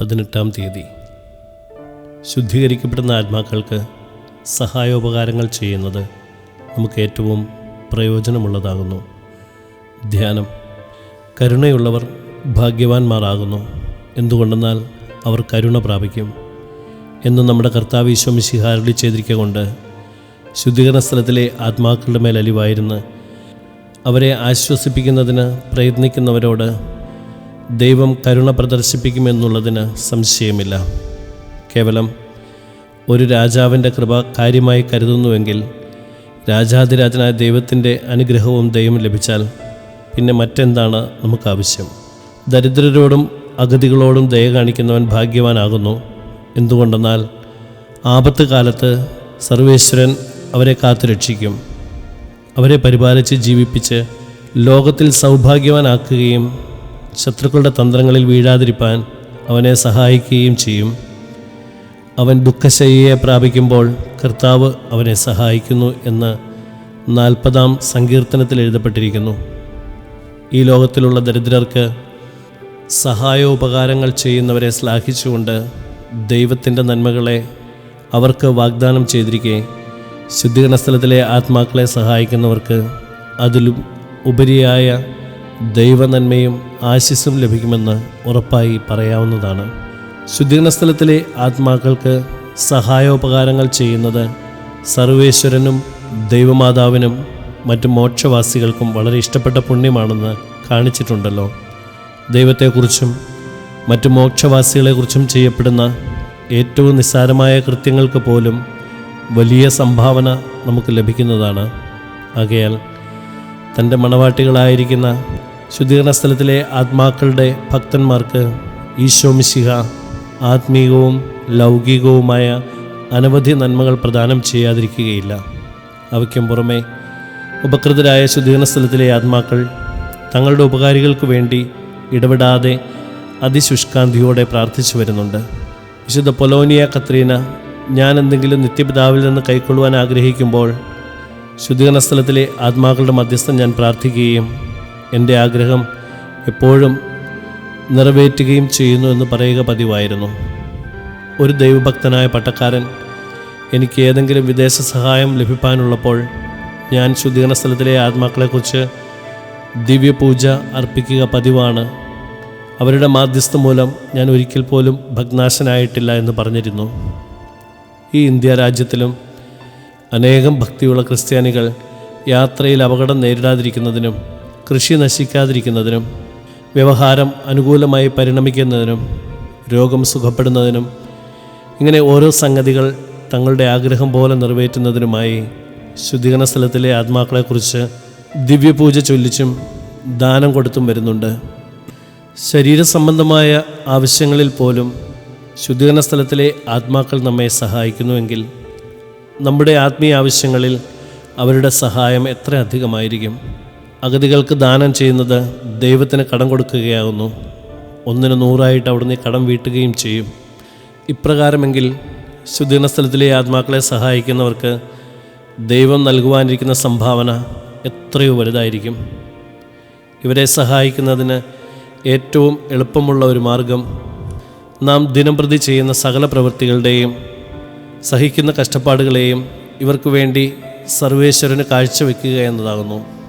പതിനെട്ടാം തീയതി. ശുദ്ധീകരിക്കപ്പെടുന്ന ആത്മാക്കൾക്ക് സഹായോപകാരങ്ങൾ ചെയ്യുന്നത് നമുക്ക് ഏറ്റവും പ്രയോജനമുള്ളതാകുന്നു. ധ്യാനം. കരുണയുള്ളവർ ഭാഗ്യവാന്മാരാകുന്നു. എന്തുകൊണ്ടെന്നാൽ അവർ കരുണ പ്രാപിക്കും. എന്ന് നമ്മുടെ കർത്താവ് ഈശ്വമിശിഹാരളി ചെയ്തിരിക്കുക കൊണ്ട് ശുദ്ധീകരണ സ്ഥലത്തിലെ ആത്മാക്കളുടെ മേൽ അലിവായിരുന്നു അവരെ ആശ്വസിപ്പിക്കുന്നതിന് പ്രയത്നിക്കുന്നവരോട് ദൈവം കരുണ പ്രദർശിപ്പിക്കുമെന്നുള്ളതിന് സംശയമില്ല. കേവലം ഒരു രാജാവിന്റെ കൃപ കാര്യമായി കരുതുന്നുവെങ്കിൽ രാജാതിരാജനായ ദൈവത്തിന്റെ അനുഗ്രഹവും ദൈവം ലഭിച്ചാൽ പിന്നെ മറ്റെന്താണ് നമുക്ക് ആവശ്യം ദരിദ്രരോടും അഗതികളോടും ദയ കാണിക്കുന്നവൻ ഭാഗ്യവാനാകുന്നു. എന്തുകൊണ്ടെന്നാൽ ആപത്ത് കാലത്ത് സർവേശ്വരൻ അവരെ കാത്തുരക്ഷിക്കും അവരെ പരിപാലിച്ച് ജീവിപ്പിച്ച് ലോകത്തിൽ സൗഭാഗ്യവാനാക്കുകയും ശത്രുക്കളുടെ തന്ത്രങ്ങളിൽ വീഴാതിരിപ്പാൻ അവനെ സഹായിക്കുകയും ചെയ്യും. അവൻ ദുഃഖശയ്യയെ പ്രാപിക്കുമ്പോൾ കർത്താവ് അവനെ സഹായിക്കുന്നു എന്ന് നാൽപ്പതാം സങ്കീർത്തനത്തിൽ എഴുതപ്പെട്ടിരിക്കുന്നു. ഈ ലോകത്തിലുള്ള ദരിദ്രർക്ക് സഹായോപകാരങ്ങൾ ചെയ്യുന്നവരെ ശ്ലാഘിച്ചുകൊണ്ട് ദൈവത്തിന്റെ നന്മകളെ അവർക്ക് വാഗ്ദാനം ചെയ്തിരിക്കെ ശുദ്ധീകരണ സ്ഥലത്തിലെ ആത്മാക്കളെ സഹായിക്കുന്നവർക്ക് അതിലും ഉപരിയായ ദൈവനന്മയും ആശിസ്സും ലഭിക്കുമെന്ന് ഉറപ്പായി പറയാവുന്നതാണ്. ശുദ്ധീകരണ സ്ഥലത്തിലെ ആത്മാക്കൾക്ക് സഹായോപകാരങ്ങൾ ചെയ്യുന്നത് സർവേശ്വരനും ദൈവമാതാവിനും മറ്റു മോക്ഷവാസികൾക്കും വളരെ ഇഷ്ടപ്പെട്ട പുണ്യമാണെന്ന് കാണിച്ചിട്ടുണ്ടല്ലോ. ദൈവത്തെക്കുറിച്ചും മറ്റു മോക്ഷവാസികളെക്കുറിച്ചും ചെയ്യപ്പെടുന്ന ഏറ്റവും നിസ്സാരമായ കൃത്യങ്ങൾക്ക് പോലും വലിയ സംഭാവന നമുക്ക് ലഭിക്കുന്നതാണ്. ആകയാൽ തന്റെ മണവാട്ടികളായിരിക്കുന്ന ശുദ്ധീകരണ സ്ഥലത്തിലെ ആത്മാക്കളുടെ ഭക്തന്മാർക്ക് ഈശോ മിശിഹ ആത്മീകവും ലൗകികവുമായ അനവധി നന്മകൾ പ്രദാനം ചെയ്യാതിരിക്കുകയില്ല. അവയ്ക്കും പുറമെ ഉപകൃതരായ ശുദ്ധീകരണ സ്ഥലത്തിലെ ആത്മാക്കൾ തങ്ങളുടെ ഉപകാരികൾക്ക് വേണ്ടി ഇടപെടാതെ അതിശുഷ്കാന്തിയോടെ പ്രാർത്ഥിച്ചു വരുന്നുണ്ട്. വിശുദ്ധ പൊലോനിയ കത്രീന ഞാൻ എന്തെങ്കിലും നിത്യപിതാവിൽ നിന്ന് കൈക്കൊള്ളുവാൻ ആഗ്രഹിക്കുമ്പോൾ ശുദ്ധീകരണ സ്ഥലത്തിലെ ആത്മാക്കളുടെ മധ്യസ്ഥം ഞാൻ പ്രാർത്ഥിക്കുകയും എന്റെ ആഗ്രഹം എപ്പോഴും നിറവേറ്റുകയും ചെയ്യുന്നു എന്ന് പറയുക പതിവായിരുന്നു. ഒരു ദൈവഭക്തനായ പട്ടക്കാരൻ എനിക്ക് ഏതെങ്കിലും വിദേശ സഹായം ലഭിക്കാനുള്ളപ്പോൾ ഞാൻ ശുദ്ധീകരണ സ്ഥലത്തിലെ ആത്മാക്കളെക്കുറിച്ച് ദിവ്യപൂജ അർപ്പിക്കുക പതിവാണ്. അവരുടെ മാധ്യസ്ഥം മൂലം ഞാൻ ഒരിക്കൽ പോലും ഭഗ്നാശനായിട്ടില്ല എന്ന് പറഞ്ഞിരുന്നു. ഈ ഇന്ത്യ രാജ്യത്തിലും അനേകം ഭക്തിയുള്ള ക്രിസ്ത്യാനികൾ യാത്രയിൽ അപകടം നേരിടാതിരിക്കുന്നതിനും കൃഷി നശിക്കാതിരിക്കുന്നതിനും വ്യവഹാരം അനുകൂലമായി പരിണമിക്കുന്നതിനും രോഗം സുഖപ്പെടുന്നതിനും ഇങ്ങനെ ഓരോ സംഗതികൾ തങ്ങളുടെ ആഗ്രഹം പോലെ നിറവേറ്റുന്നതിനുമായി ശുദ്ധീകരണ സ്ഥലത്തിലെ ആത്മാക്കളെക്കുറിച്ച് ദിവ്യപൂജ ചൊല്ലിച്ചും ദാനം കൊടുത്തും വരുന്നുണ്ട്. ശരീര സംബന്ധമായ ആവശ്യങ്ങളിൽ പോലും ശുദ്ധീകരണ സ്ഥലത്തിലെ ആത്മാക്കൾ നമ്മെ സഹായിക്കുന്നുവെങ്കിൽ നമ്മുടെ ആത്മീയ ആവശ്യങ്ങളിൽ അവരുടെ സഹായം എത്ര അധികമായിരിക്കും? അഗതികൾക്ക് ദാനം ചെയ്യുന്നത് ദൈവത്തിന് കടം കൊടുക്കുകയാകുന്നു. ഒന്നിന് നൂറായിട്ട് അവിടുന്ന് കടം വീട്ടുകയും ചെയ്യും. ഇപ്രകാരമെങ്കിൽ ശുദ്ധീകരണ സ്ഥലത്തിലെ ആത്മാക്കളെ സഹായിക്കുന്നവർക്ക് ദൈവം നൽകുവാനിരിക്കുന്ന സംഭാവന എത്രയോ വലുതായിരിക്കും. ഇവരെ സഹായിക്കുന്നതിന് ഏറ്റവും എളുപ്പമുള്ള ഒരു മാർഗം നാം ദിനംപ്രതി ചെയ്യുന്ന സകല പ്രവൃത്തികളുടെയും സഹിക്കുന്ന കഷ്ടപ്പാടുകളെയും ഇവർക്ക് വേണ്ടി സർവേശ്വരന് കാഴ്ചവെക്കുക എന്നതാകുന്നു.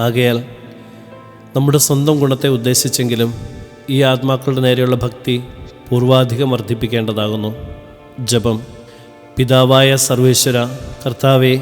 ആകയാൽ നമ്മുടെ സ്വന്തം ഗുണത്തെ ഉദ്ദേശിച്ചെങ്കിലും ഈ ആത്മാക്കളുടെ നേരെയുള്ള ഭക്തി പൂർവാധികം വർദ്ധിപ്പിക്കേണ്ടതാകുന്നു. ജപം. പിതാവായ സർവേശ്വര കർത്താവെ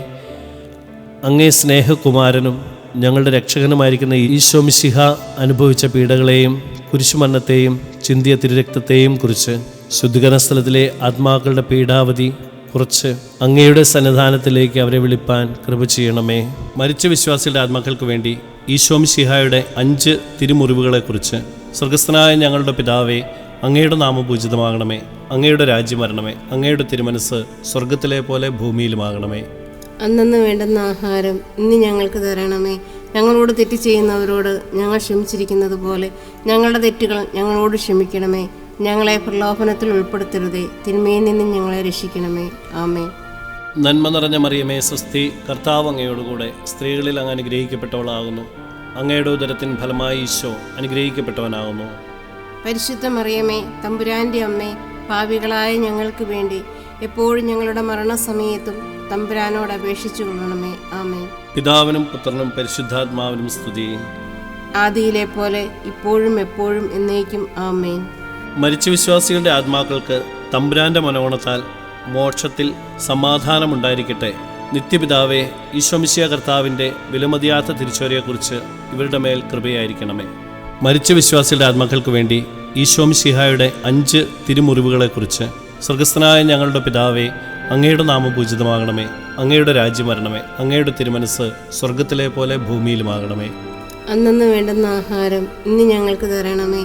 അങ്ങേ സ്നേഹകുമാരനും ഞങ്ങളുടെ രക്ഷകനുമായിരിക്കുന്ന ഈശോമിശിഹ അനുഭവിച്ച പീഡകളെയും കുരിശുമരണത്തെയും ചിന്തിയ തിരുരക്തത്തെയും കുറിച്ച് ശുദ്ധീകരണ സ്ഥലത്തിലെ ആത്മാക്കളുടെ പീഡാവധി കുറച്ച് അങ്ങയുടെ സന്നിധാനത്തിലേക്ക് അവരെ വിളിപ്പാൻ കൃപ ചെയ്യണമേ. മരിച്ച വിശ്വാസികളുടെ ആത്മാക്കൾക്ക് വേണ്ടി ഈശോം ശിഹായുടെ അഞ്ച് തിരുമുറിവുകളെക്കുറിച്ച് സ്വർഗസ്ഥനായ ഞങ്ങളുടെ പിതാവേ അങ്ങയുടെ നാമം പൂജിതമാകണമേ. അങ്ങയുടെ രാജ്യം വരണമേ. അങ്ങയുടെ തിരുമനസ് സ്വർഗത്തിലെ പോലെ ഭൂമിയിലുമാകണമേ. അന്നന്ന് വേണ്ടുന്ന ആഹാരം ഇന്ന് ഞങ്ങൾക്ക് തരണമേ. ഞങ്ങളോട് തെറ്റ് ചെയ്യുന്നവരോട് ഞങ്ങൾ ക്ഷമിച്ചിരിക്കുന്നത് പോലെ ഞങ്ങളുടെ തെറ്റുകൾ ഞങ്ങളോട് ക്ഷമിക്കണമേ. ഞങ്ങളെ പ്രലോഭനത്തിൽ ഉൾപ്പെടുത്തരുതേ. തിന്മയിൽ നിന്നും ഞങ്ങളെ രക്ഷിക്കണമേ. ആമേ നന്മ നിറഞ്ഞ മറിയമേ സ്വസ്തി കർത്താവ് അങ്ങയോടുകൂടെ സ്ത്രീകളിൽ അങ്ങ് അനുഗ്രഹിക്കപ്പെട്ടവളാകുന്നു. അങ്ങയുടെ ഉദരത്തിൻ ഫലമായി ഈശോ അനുഗ്രഹിക്കപ്പെട്ടവനാകുന്നു. പരിശുദ്ധ മറിയമേ തമ്പുരാന്റെ അമ്മേ പാപികളായ ഞങ്ങൾക്ക് വേണ്ടി എപ്പോഴും ഞങ്ങളുടെ മരണസമയത്തും തമ്പുരാനോട് അപേക്ഷിച്ചു കൊള്ളണമേ. ആമേ പിതാവിനും പുത്രനും പരിശുദ്ധാത്മാവിനും സ്തുതി. ആദിയിലെ പോലെ ഇപ്പോഴും എപ്പോഴും എന്നേക്കും ആമേൻ. മരിച്ച വിശ്വാസികളുടെ ആത്മാക്കൾക്ക് തമ്പുരാന്റെ മനോണത്താൽ മോക്ഷത്തിൽ സമാധാനമുണ്ടായിരിക്കട്ടെ. നിത്യപിതാവെ ഈശ്വമിശിയ കർത്താവിന്റെ വിലമതിയാത്ത തിരിച്ചുവരെയെക്കുറിച്ച് ഇവരുടെ മേൽ കൃപയായിരിക്കണമേ. മരിച്ച വിശ്വാസികളുടെ ആത്മാക്കൾക്ക് വേണ്ടി ഈശോമിശിഹായുടെ അഞ്ച് തിരുമുറിവുകളെക്കുറിച്ച് സ്വർഗസ്ഥനായ ഞങ്ങളുടെ പിതാവെ അങ്ങയുടെ നാമം പൂജിതമാകണമേ അങ്ങയുടെ രാജ്യം വരണമേ അങ്ങയുടെ തിരുമനസ് സ്വർഗത്തിലെ പോലെ ഭൂമിയിലുമാകണമേ. അന്നു വേണ്ടുന്ന ആഹാരം ഇന്ന് ഞങ്ങൾക്ക് തരണമേ.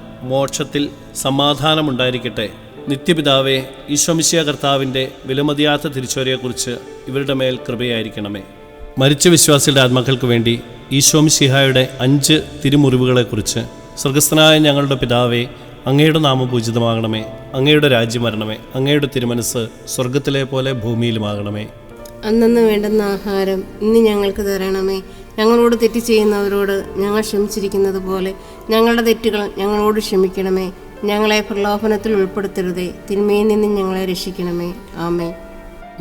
മോക്ഷത്തിൽ സമാധാനമുണ്ടായിരിക്കട്ടെ. നിത്യപിതാവേ ഈശ്വമിശിയ കർത്താവിന്റെ വിലമതിയാത്ത തിരിച്ചുവരെയെക്കുറിച്ച് ഇവരുടെ മേൽ കൃപയായിരിക്കണമേ. മരിച്ച വിശ്വാസിയുടെ ആത്മാക്കൾക്ക് വേണ്ടി ഈശ്വമിശിഹായുടെ അഞ്ച് തിരുമുറിവുകളെക്കുറിച്ച് സ്വർഗസ്ഥനായ ഞങ്ങളുടെ പിതാവേ അങ്ങയുടെ നാമം പൂജിതമാകണമേ. അങ്ങയുടെ രാജ്യം വരണമേ. അങ്ങയുടെ തിരുമനസ് സ്വർഗത്തിലെ പോലെ ഭൂമിയിലുമാകണമേ. അന്നന്ന് വേണ്ടുന്ന ആഹാരം ഇന്ന് ഞങ്ങൾക്ക് തരണമേ. ഞങ്ങളോട് തെറ്റി ചെയ്യുന്നവരോട് ഞങ്ങൾ ക്ഷമിച്ചിരിക്കുന്നത് പോലെ ഞങ്ങളുടെ തെറ്റുകൾ ഞങ്ങളോട് ക്ഷമിക്കണമേ. ഞങ്ങളെ പ്രലോഭനത്തിൽ ഉൾപ്പെടുത്തരുതേ. തിന്മയിൽ നിന്ന് ഞങ്ങളെ രക്ഷിക്കണമേ. ആമേ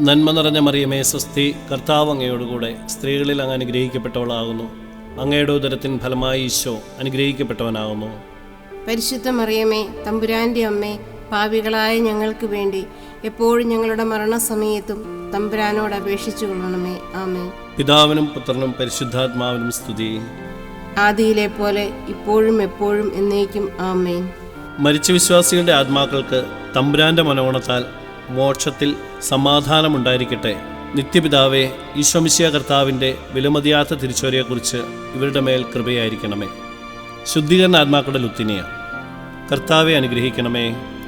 നന്മ നിറഞ്ഞ മറിയമേ സ്വസ്തി കർത്താവ് അങ്ങയോടുകൂടെ സ്ത്രീകളിൽ അങ്ങ് അനുഗ്രഹിക്കപ്പെട്ടവളാകുന്നു. അങ്ങയുടെ ഉദരത്തിൻ ഫലമായി ഈശോ അനുഗ്രഹിക്കപ്പെട്ടവനാകുന്നു. പരിശുദ്ധ മറിയമേ തമ്പുരാന്റെ അമ്മേ പാപികളായ ഞങ്ങൾക്ക് വേണ്ടി എപ്പോഴും ഞങ്ങളുടെ മരണസമയത്തും തമ്പുരാനോട് അപേക്ഷിച്ചു കൊള്ളണമേ ആമേ പിതാവിനും പുത്രനും പരിശുദ്ധാത്മാവിനും സ്തുതി. ആദിയിലെ പോലെ ഇപ്പോഴും എപ്പോഴും എന്നേക്കും ആമേൻ. മരിച്ച വിശ്വാസികളുടെ ആത്മാക്കൾക്ക് തമ്പുരാന്റെ മനോണത്താൽ മോക്ഷത്തിൽ സമാധാനമുണ്ടായിരിക്കട്ടെ. നിത്യപിതാവേ ഈശ്വമിശിയ കർത്താവിന്റെ വിലമതിയാത്ത തിരിച്ചുവരെയെക്കുറിച്ച് ഇവരുടെ മേൽ കൃപയായിരിക്കണമേ. ശുദ്ധീകരണ ആത്മാക്കളുടെ ലുത്തിനിയ കർത്താവെ അനുഗ്രഹിക്കണമേ.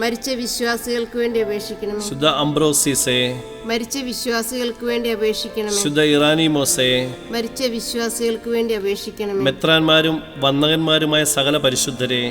മരിച്ച വിശ്വാസികൾക്ക് വേണ്ടി അപേക്ഷിക്കണം ശുദ്ധ അംബ്രോസിസെ മരിച്ച വിശ്വാസികൾക്ക് വേണ്ടി അപേക്ഷിക്കണം ശുദ്ധ ഇറാനിമോസെ മരിച്ച വിശ്വാസികൾക്ക് വേണ്ടി അപേക്ഷിക്കണം മെത്രാന്മാരും വന്ദകന്മാരുമായ സകല പരിശുദ്ധരെ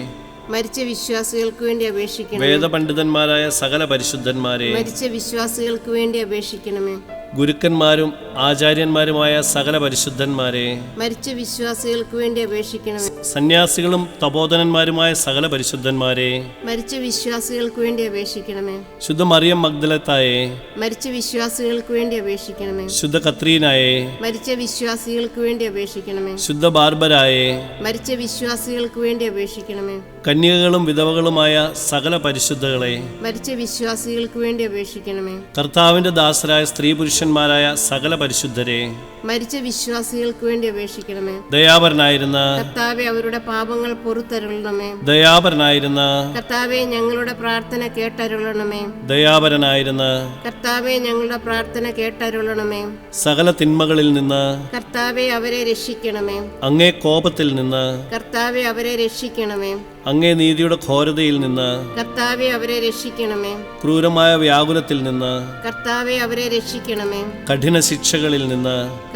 മരിച്ച വിശ്വാസികൾക്ക് വേണ്ടി അപേക്ഷിക്കണം വേദപണ്ഡിതന്മാരായ സകല പരിശുദ്ധന്മാരെ മരിച്ച വിശ്വാസികൾക്ക് വേണ്ടി അപേക്ഷിക്കണമേ. ഗുരുക്കന്മാരും ആചാര്യന്മാരുമായ സകല പരിശുദ്ധന്മാരെ മരിച്ച വിശ്വാസികൾക്ക് വേണ്ടി അപേക്ഷിക്കണമേ. സന്യാസികളും തപോധനന്മാരുമായ സകല പരിശുദ്ധന്മാരെ മരിച്ച വിശ്വാസികൾക്ക് വേണ്ടി അപേക്ഷിക്കണമേ. ശുദ്ധ മറിയം മഗ്ദലത്തായെ മരിച്ച വിശ്വാസികൾക്ക് വേണ്ടി അപേക്ഷിക്കണമേ. ശുദ്ധ കത്രീനായെ മരിച്ച വിശ്വാസികൾക്ക് വേണ്ടി അപേക്ഷിക്കണമേ. ശുദ്ധ ബാർബരായെ മരിച്ച വിശ്വാസികൾക്ക് വേണ്ടി അപേക്ഷിക്കണമേ. കന്യകകളും വിധവകളുമായ സകല പരിശുദ്ധകളെ മരിച്ച വിശ്വാസികൾക്ക് വേണ്ടി അപേക്ഷിക്കണമേ. കർത്താവിന്റെ ദാസരായ സ്ത്രീ പുരുഷന്മാരായ സകല പരിശുദ്ധരെ മരിച്ച വിശ്വാസികൾക്ക് വേണ്ടി അപേക്ഷിക്കണമേ. ദയാപരനായിരുന്ന കർത്താവെ അവരുടെ പാപങ്ങൾ പുറത്തരുളണമേ. ദയാപരനായിരുന്ന കർത്താവെ ഞങ്ങളുടെ പ്രാർത്ഥന കേട്ടരുളണമേ. ദയാപരനായിരുന്ന കർത്താവെ ഞങ്ങളുടെ പ്രാർത്ഥന കേട്ടരുളണമേ. സകല തിന്മകളിൽ നിന്ന് കർത്താവെ അവരെ രക്ഷിക്കണമേ. അങ്ങേ കോപത്തിൽ നിന്ന് കർത്താവെ അവരെ രക്ഷിക്കണമേ. അങ്ങേ നീതിയുടെ ഘോരതയിൽ നിന്ന് കർത്താവെ അവരെ രക്ഷിക്കണമേ. ക്രൂരമായ വ്യാകുലത്തിൽ നിന്ന് കർത്താവെ അവരെ രക്ഷിക്കണമേ. കഠിന ശിക്ഷകളിൽ നിന്ന്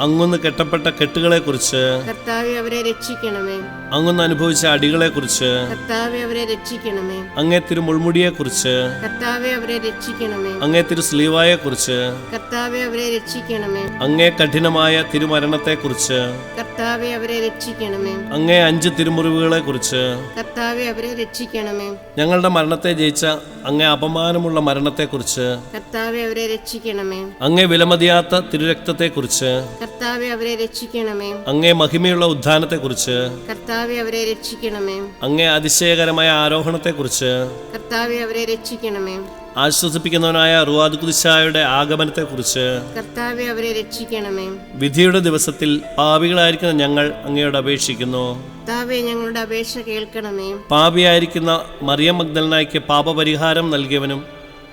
അങ്ങൊന്ന് കെട്ടപ്പെട്ട കെട്ടുകളെക്കുറിച്ച് കർത്താവെ അവരെ രക്ഷിക്കണമേ. അങ്ങൊന്ന് അനുഭവിച്ച അടികളെക്കുറിച്ച് കർത്താവെ അവരെ രക്ഷിക്കണമേ. അങ്ങേ തിരു മുൾമുടിയെക്കുറിച്ച് കർത്താവെ അവരെ രക്ഷിക്കണമേ. അങ്ങേ തിരു സ്ലീവായെക്കുറിച്ച് കർത്താവെ അവരെ രക്ഷിക്കണമേ. അങ്ങേ കഠിനമായ തിരുമരണത്തെക്കുറിച്ച് കർത്താവെ അവരെ രക്ഷിക്കണമേ. അങ്ങേ അഞ്ച് തിരുമുറിവുകളെക്കുറിച്ച് കർത്താവെ അവരെ രക്ഷിക്കണമേ. ഞങ്ങളുടെ മരണത്തെ ജയിച്ച അങ്ങേ അപമാനമുള്ള മരണത്തെക്കുറിച്ച് കർത്താവെ അവരെ രക്ഷിക്കണമേ. അങ്ങേ വിലമതിയാത്ത തിരുരക്തത്തെക്കുറിച്ച് കർത്താവെ അവരെ രക്ഷിക്കണമേ. അങ്ങേ മഹിമയുള്ള ഉദ്ധാനത്തെക്കുറിച്ച് കർത്താവെ അവരെ രക്ഷിക്കണമേ. അങ്ങേ അതിശയകരമായ ആരോഹണത്തെക്കുറിച്ച് കർത്താവെ അവരെ രക്ഷിക്കണമേ. ആശ്വസിപ്പിക്കുന്നവനായ റുവാദ് കുദിശായുടെ ആഗമനത്തെക്കുറിച്ച് കർത്താവെ അവരെ രക്ഷിക്കണമേ. വിധിയുടെ ദിവസത്തിൽ പാപികളായിരിക്കുന്ന ഞങ്ങൾ അങ്ങയോട് അപേക്ഷിക്കുന്നു. കർത്താവെ ഞങ്ങളുടെ അപേക്ഷ കേൾക്കണമേ. പാപിയായിരിക്കുന്ന മറിയം മഗ്ദലനായ്ക്ക് പാപപരിഹാരം നൽകിയവനും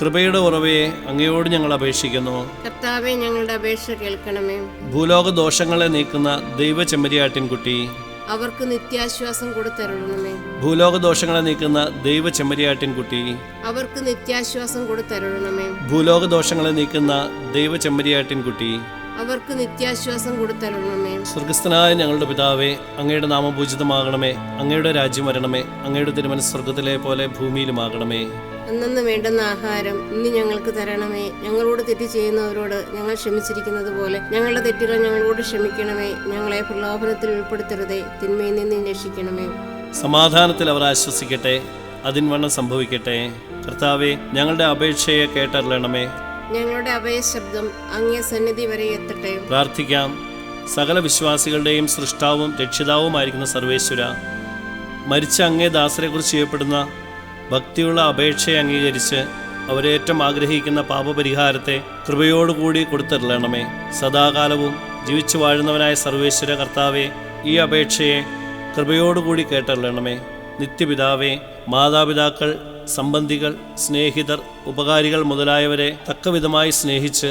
കൃപയുടെ ഉറവയെ അങ്ങയോട് ഞങ്ങൾ അപേക്ഷിക്കുന്നു. കർത്താവെ ഞങ്ങളുടെ അപേക്ഷ കേൾക്കണമേ. ഭൂലോക ദോഷങ്ങളെ നീക്കുന്ന ദൈവ ചെമ്മരിയാട്ടിൻകുട്ടി. അവർക്ക് നിത്യാശ്വാസം കൊടുത്തരുളണമേ ഭൂലോക ദോഷങ്ങളെ നീക്കുന്ന ദൈവ ചെമ്മരിയാട്ടിൻകുട്ടി. അവർക്ക് നിത്യാശ്വാസം കൊടുത്തരുളണമേ ഭൂലോക ദോഷങ്ങളെ നീക്കുന്ന ദൈവ ചെമ്മരിയാട്ടിൻകുട്ടി. അവർക്ക് നിത്യാശ്വാസം കൊടുത്തരുളണമേ സ്വർഗസ്ഥനായ ഞങ്ങളുടെ പിതാവേ അങ്ങയുടെ നാമപൂജിതമാകണമേ അങ്ങയുടെ രാജ്യം വരണമേ. അങ്ങയുടെ തിരുമനസ് സ്വർഗത്തിലെ പോലെ ഭൂമിയിലുമാകണമേ. അന്നു വേണ്ടുന്ന ആഹാരം ഇന്ന് ഞങ്ങൾക്ക് തരണമേ. ഞങ്ങളോട് തെറ്റ് ചെയ്യുന്നവരോട് ഞങ്ങൾ ക്ഷമിച്ചിരിക്കുന്നത് പോലെ ഞങ്ങളുടെ തെറ്റുകൾ ഞങ്ങളോട് ക്ഷമിക്കണമേ. ഞങ്ങളെ പ്രലോഭനത്തിൽ ഉൾപ്പെടുത്തരുതേ. തിന്മയിൽ നിന്ന് രക്ഷിക്കണമേ. സമാധാനത്തിൽ അവർ ആശ്വസിക്കട്ടെ. അതിൻവണ്ണം സംഭവിക്കട്ടെ. കർത്താവെ ഞങ്ങളുടെ അപേക്ഷയെ കേട്ടറിയണമേ. ഞങ്ങളുടെ അഭയ ശബ്ദം അങ്ങേ സന്നിധി വരെ എത്തട്ടെ. പ്രാർത്ഥിക്കാം. സകല വിശ്വാസികളുടെയും സൃഷ്ടാവും രക്ഷിതാവുമായിരിക്കുന്ന സർവേശ്വര മരിച്ച അങ്ങേ ദാസരെക്കുറിച്ച് ചെയ്യപ്പെടുന്ന ഭക്തിയുള്ള അപേക്ഷയെ അംഗീകരിച്ച് അവരേറ്റം ആഗ്രഹിക്കുന്ന പാപപരിഹാരത്തെ കൃപയോടുകൂടി കൊടുത്തരളണമേ. സദാകാലവും ജീവിച്ചു വാഴുന്നവനായ സർവേശ്വര കർത്താവെ ഈ അപേക്ഷയെ കൃപയോടുകൂടി കേട്ടറിയണമേ നിത്യപിതാവേ മാതാപിതാക്കൾ സംബന്ധികൾ സ്നേഹിതർ ഉപകാരികൾ മുതലായവരെ തക്കവിധമായി സ്നേഹിച്ച്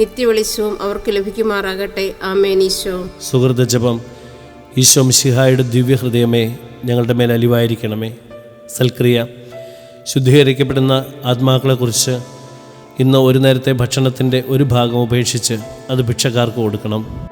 നിത്യവെളിച്ചവും അവർക്ക് ലഭിക്കുമാറാകട്ടെ. ആമേൻ ഈശോ. സുഹൃത ജപം. ഈശോ മിശിഹായുടെ ദിവ്യഹൃദയമേ ഞങ്ങളുടെ മേൽ അലിവായിരിക്കണമേ. സൽക്രിയ. ശുദ്ധീകരിക്കപ്പെടുന്ന ആത്മാക്കളെക്കുറിച്ച് ഇന്ന് ഒരു നേരത്തെ ഭക്ഷണത്തിന്റെ ഒരു ഭാഗം ഉപേക്ഷിച്ച് അത് ഭിക്ഷക്കാർക്ക് കൊടുക്കണം.